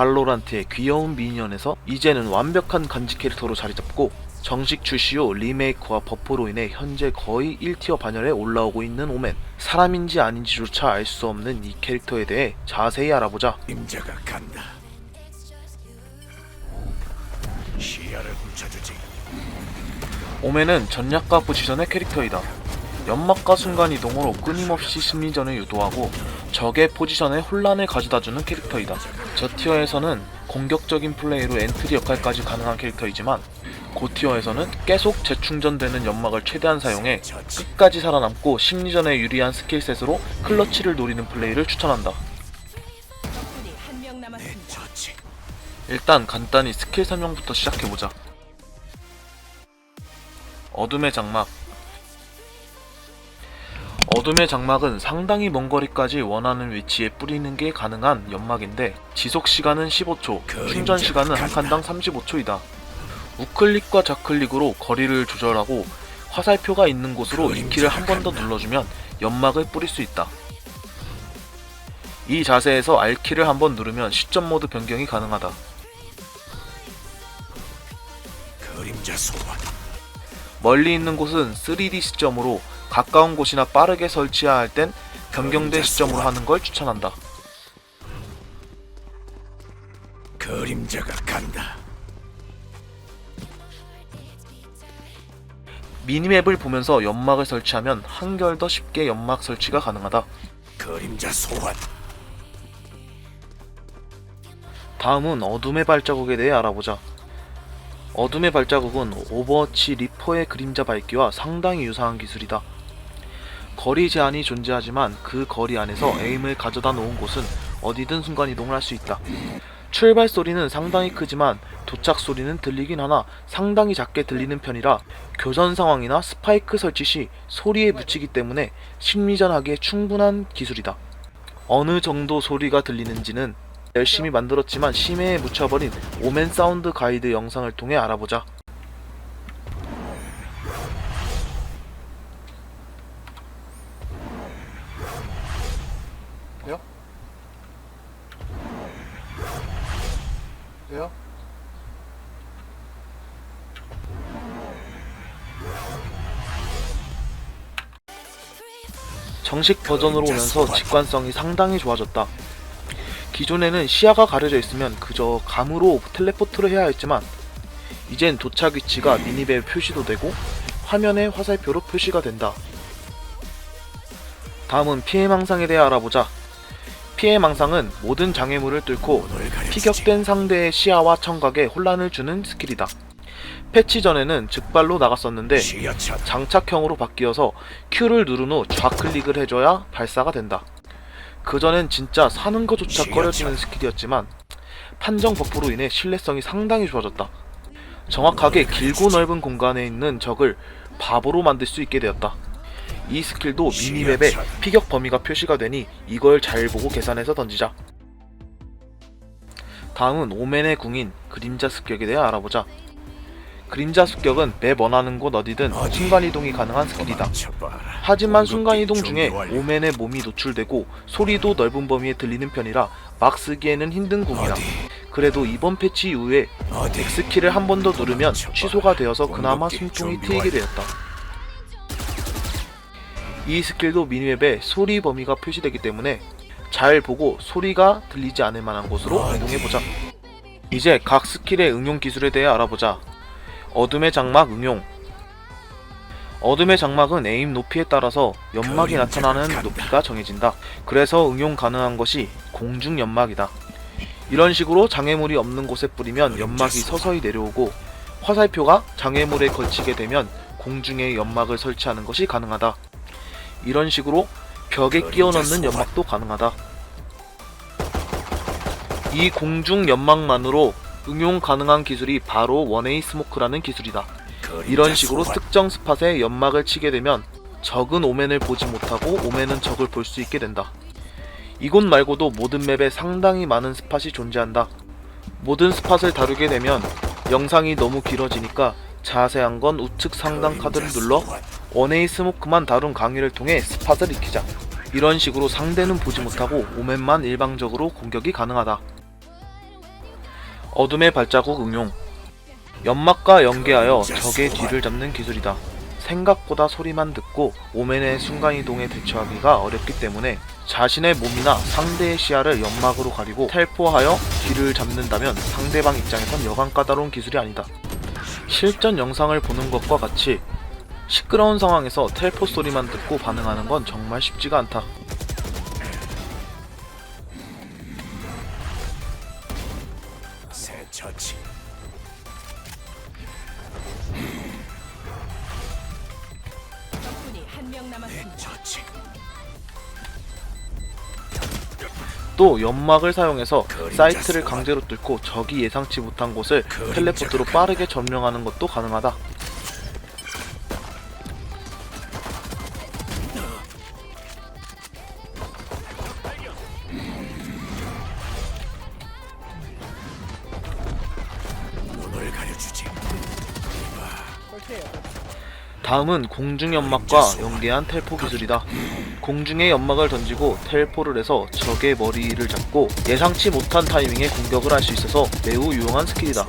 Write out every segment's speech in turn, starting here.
발로란트의 귀여운 미니언에서 이제는 완벽한 간지 캐릭터로 자리잡고 정식 출시 후 리메이크와 버프로 인해 현재 거의 1티어 반열에 올라오고 있는 오멘 사람인지 아닌지조차 알 수 없는 이 캐릭터에 대해 자세히 알아보자 임자가 간다. 시야를 훔쳐주지. 오멘은 전략과 포지션의 캐릭터이다. 연막과 순간이동으로 끊임없이 심리전을 유도하고 적의 포지션에 혼란을 가져다주는 캐릭터이다. 저 티어에서는 공격적인 플레이로 엔트리 역할까지 가능한 캐릭터이지만 고티어에서는 계속 재충전되는 연막을 최대한 사용해 끝까지 살아남고 심리전에 유리한 스킬셋으로 클러치를 노리는 플레이를 추천한다. 일단 간단히 스킬 설명부터 시작해보자. 어둠의 장막 어둠의 장막은 상당히 먼 거리까지 원하는 위치에 뿌리는 게 가능한 연막인데 지속 시간은 15초, 충전 시간은 한 칸당 35초이다. 우클릭과 좌클릭으로 거리를 조절하고 화살표가 있는 곳으로 이 키를 한 번 더 눌러주면 연막을 뿌릴 수 있다. 이 자세에서 R키를 한 번 누르면 시점 모드 변경이 가능하다. 멀리 있는 곳은 3D 시점으로 가까운 곳이나 빠르게 설치해야 할땐 변경된 시점으로 하는 걸 추천한다. 그림자가 간다. 미니맵을 보면서 연막을 설치하면 한결 더 쉽게 연막 설치가 가능하다. 그림자 소환. 다음은 어둠의 발자국에 대해 알아보자. 어둠의 발자국은 오버워치 리퍼의 그림자 밟기와 상당히 유사한 기술이다. 거리 제한이 존재하지만 그 거리 안에서 에임을 가져다 놓은 곳은 어디든 순간이동을 할 수 있다. 출발 소리는 상당히 크지만 도착 소리는 들리긴 하나 상당히 작게 들리는 편이라 교전 상황이나 스파이크 설치 시 소리에 묻히기 때문에 심리전 하기에 충분한 기술이다. 어느 정도 소리가 들리는지는 열심히 만들었지만 심해에 묻혀버린 오멘 사운드 가이드 영상을 통해 알아보자. 돼요? 정식 버전으로 오면서 직관성이 상당히 좋아졌다. 기존에는 시야가 가려져 있으면 그저 감으로 텔레포트를 해야 했지만 이젠 도착 위치가 미니맵 표시도 되고 화면에 화살표로 표시가 된다. 다음은 피해 망상에 대해 알아보자. 피해 망상은 모든 장애물을 뚫고. 피격된 상대의 시야와 청각에 혼란을 주는 스킬이다. 패치 전에는 즉발로 나갔었는데. 장착형으로 바뀌어서 Q를 누른 후 좌클릭을 해줘야 발사가 된다. 그전엔 진짜 사는 거조차 꺼려지는 스킬이었지만 판정 버프로 인해 신뢰성이 상당히 좋아졌다. 정확하게 길고 넓은 공간에 있는 적을 바보로 만들 수 있게 되었다. 이 스킬도 미니맵에 피격 범위가 표시가 되니 이걸 잘 보고 계산해서 던지자. 다음은 오멘의 궁인 그림자 습격에 대해 알아보자. 그림자 습격은 맵 원하는 곳 어디든 순간이동이 가능한 스킬이다. 하지만 순간이동 중에. 오멘의 몸이 노출되고 소리도 넓은 범위에 들리는 편이라 막 쓰기에는 힘든 궁이다. 그래도 이번 패치 이후에? X키를 한 번 더 누르면. 취소가 되어서 그나마 숨통이 트이게. 되었다. 이 스킬도 미니맵에 소리 범위가 표시되기 때문에 잘 보고 소리가 들리지 않을 만한 곳으로 어디? 이동해보자. 이제 각 스킬의 응용 기술에 대해 알아보자. 어둠의 장막 응용 어둠의 장막은 에임 높이에 따라서 연막이 그림자가 나타나는 간다. 높이가 정해진다. 그래서 응용 가능한 것이 공중 연막이다. 이런 식으로 장애물이 없는 곳에 뿌리면 연막이 서서히 내려오고 화살표가 장애물에 걸치게 되면 공중에 연막을 설치하는 것이 가능하다. 이런 식으로 벽에 끼워 넣는 연막도 가능하다. 이 공중 연막만으로 응용 가능한 기술이 바로 원웨이 스모크라는 기술이다. 이런 식으로. 특정 스팟에 연막을 치게 되면 적은 오멘을 보지 못하고 오멘은 적을 볼 수 있게 된다. 이곳 말고도 모든 맵에 상당히 많은 스팟이 존재한다. 모든 스팟을 다루게 되면 영상이 너무 길어지니까 자세한 건 우측 상단 카드를 눌러. 원웨이 스모크만 다룬 강의를 통해 스팟을 익히자. 이런 식으로 상대는 보지 못하고 오멘만 일방적으로 공격이 가능하다. 어둠의 발자국 응용 연막과 연계하여 적의 뒤를 잡는 기술이다. 생각보다 소리만 듣고 오멘의 순간이동에 대처하기가 어렵기 때문에 자신의 몸이나 상대의 시야를 연막으로 가리고 텔포하여 뒤를 잡는다면 상대방 입장에선 여간 까다로운 기술이 아니다. 실전 영상을 보는 것과 같이 시끄러운 상황에서 텔포 소리만 듣고 반응하는 건 정말 쉽지가 않다. 또 연막을 사용해서 사이트를 강제로 뚫고 적이 예상치 못한 곳을 텔레포트로 빠르게 점령하는 것도 가능하다. 눈을 가려주지. 다음은 공중 연막과 연계한 텔포 기술이다. 공중에 연막을 던지고 텔포를 해서 적의 머리를 잡고 예상치 못한 타이밍에 공격을 할 수 있어서 매우 유용한 스킬이다.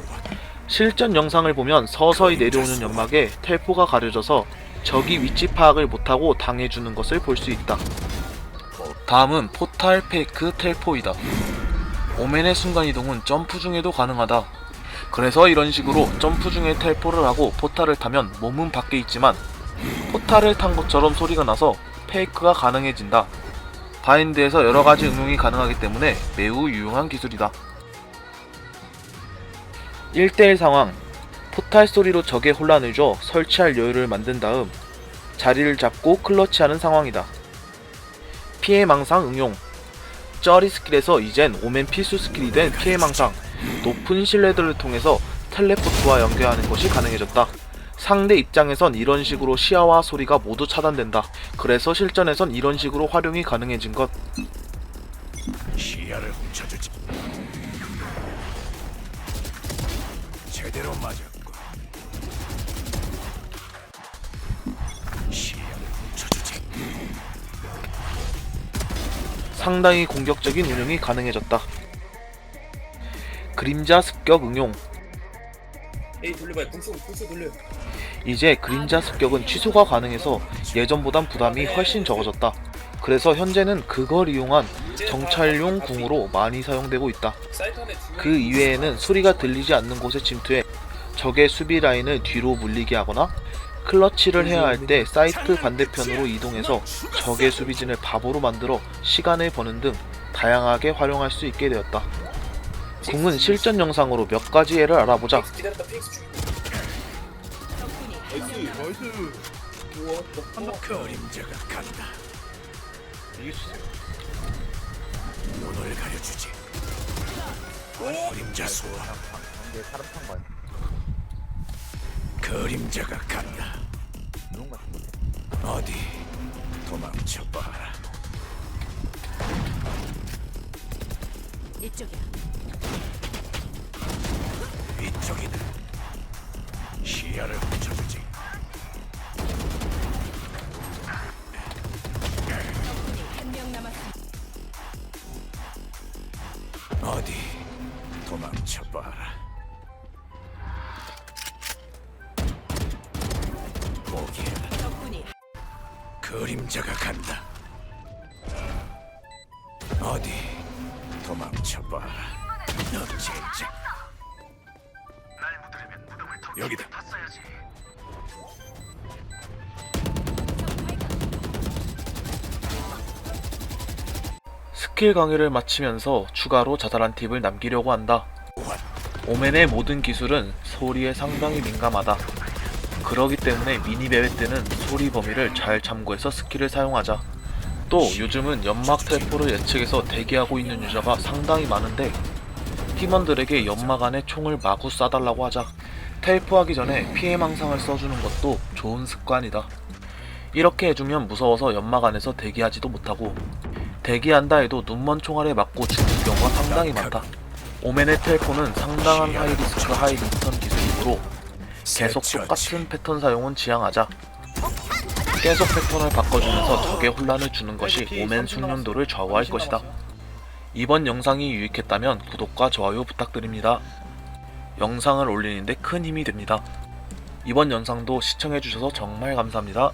실전 영상을 보면 서서히 내려오는 연막에 텔포가 가려져서 적이 위치 파악을 못하고 당해주는 것을 볼 수 있다. 다음은 포탈 페이크 텔포이다. 오멘의 순간이동은 점프 중에도 가능하다. 그래서 이런 식으로 점프 중에 텔포를 하고 포탈을 타면 몸은 밖에 있지만 포탈을 탄 것처럼 소리가 나서 페이크가 가능해진다. 바인드에서 여러가지 응용이 가능하기 때문에 매우 유용한 기술이다. 1대1 상황 포탈 소리로 적의 혼란을 줘 설치할 여유를 만든 다음 자리를 잡고 클러치하는 상황이다. 피해 망상 응용 쩌리 스킬에서 이젠 오멘 필수 스킬이 된 피해 망상 높은 신뢰도를 통해서 텔레포트와 연계하는 것이 가능해졌다. 상대 입장에선 이런 식으로 시야와 소리가 모두 차단된다. 그래서 실전에선 이런 식으로 활용이 가능해진 것. 시야를 훔쳐주지. 제대로 맞았고. 시야를 훔쳐주지. 상당히 공격적인 운영이 가능해졌다. 그림자 습격 응용. 에이 돌려봐요 불쏘 불쏘 돌려 이제 그림자 습격은 취소가 가능해서 예전보단 부담이 훨씬 적어졌다. 그래서 현재는 그걸 이용한 정찰용 궁으로 많이 사용되고 있다. 그 이외에는 소리가 들리지 않는 곳에 침투해 적의 수비 라인을 뒤로 물리게 하거나 클러치를 해야 할 때 사이트 반대편으로 이동해서 적의 수비진을 바보로 만들어 시간을 버는 등 다양하게 활용할 수 있게 되었다. 궁은 실전 영상으로 몇 가지 예를 알아보자. 기다렸다 간다. 가려주지. 그림자. 그림자가 간다. 어디 도망쳐봐라. 이쪽이야. 이쪽이다. 시야를 훔쳐주지. 한 명 남았습니다. 어디 도망쳐봐라. 적군이 그림자가 간다. 어디 도망쳐봐라. 너 진짜. 여기다. 스킬 강의를 마치면서 추가로 자잘한 팁을 남기려고 한다. 오멘의 모든 기술은 소리에 상당히 민감하다. 그러기 때문에 미니 배회 때는 소리 범위를 잘 참고해서 스킬을 사용하자. 또 요즘은 연막 텔포를 예측해서 대기하고 있는 유저가 상당히 많은데 팀원들에게 연막 안에 총을 마구 쏴달라고 하자. 텔포하기 전에 피해 망상을 써주는 것도 좋은 습관이다. 이렇게 해주면 무서워서 연막 안에서 대기하지도 못하고 대기한다 해도 눈먼 총알에 맞고 죽는 경우가 상당히 많다. 오멘의 텔포는 상당한 하이리스크 하이리턴 기술이므로 계속 똑같은 패턴 사용은 지양하자. 계속 패턴을 바꿔주면서 적의 혼란을 주는 것이 오멘 숙련도를 좌우할 것이다. 이번 영상이 유익했다면 구독과 좋아요 부탁드립니다. 영상을 올리는데 큰 힘이 됩니다. 이번 영상도 시청해주셔서 정말 감사합니다.